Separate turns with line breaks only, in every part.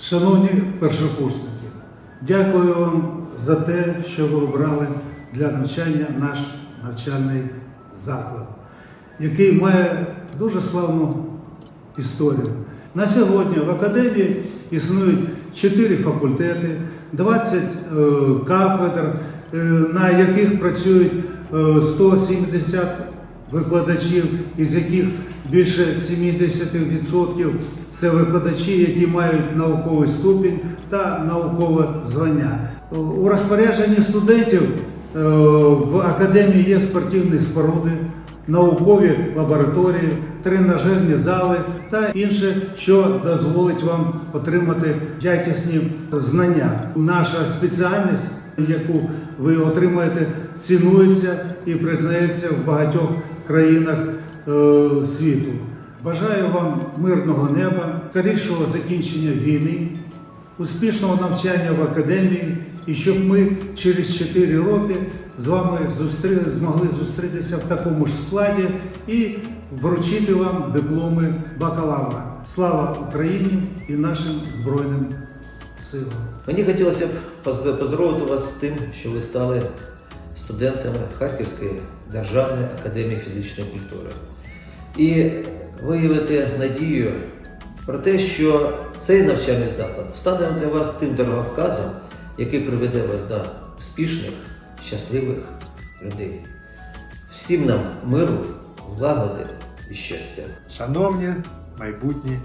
Шановні першокурсники, дякую вам за те, що ви обрали для навчання наш навчальний заклад, який має дуже славну історію. На сьогодні в академії існують 4 факультети, 20 е, кафедр, е, на яких працюють е, 170 викладачів, із яких більше 70% це викладачі, які мають науковий ступінь та наукове звання. У розпорядженні студентів е, в академії є спортивні споруди, наукові лабораторії, тренажерні зали та інше, що дозволить вам отримати якісні знання. Наша спеціальність, яку ви отримаєте, цінується і признається в багатьох країнах е, світу. Бажаю вам мирного неба, скорішого закінчення війни, успішного навчання в академії і щоб ми через 4 роки з вами зустри... змогли зустрітися в такому ж складі і вручити вам дипломи бакалавра. Слава Україні і нашим Збройним силам!
Мені хотілося б поздоровити вас з тим, що ви стали студентами Харківської державної академії фізичної культури. І виявити надію про те, що цей навчальний заклад стане для вас тим дороговказом, який приведе вас до успішних, щасливих людей. Всім нам миру, злагоди і щастя.
Шановні майбутні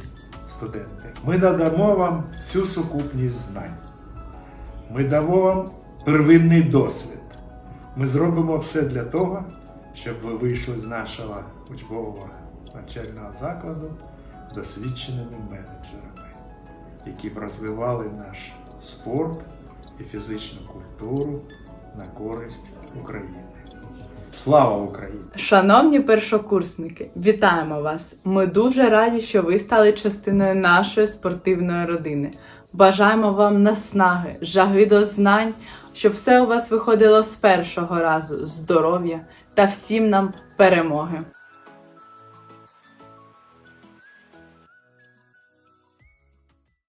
студенти, ми надамо вам всю сукупність знань. Ми дамо вам первинний досвід. Ми зробимо все для того, щоб ви вийшли з нашого учбового навчального закладу досвідченими менеджерами, які б розвивали наш спорт і фізичну культуру на користь України. Слава Україні!
Шановні першокурсники, вітаємо вас! Ми дуже раді, що ви стали частиною нашої спортивної родини. Бажаємо вам наснаги, жаги до знань, щоб все у вас виходило з першого разу, здоров'я та всім нам перемоги.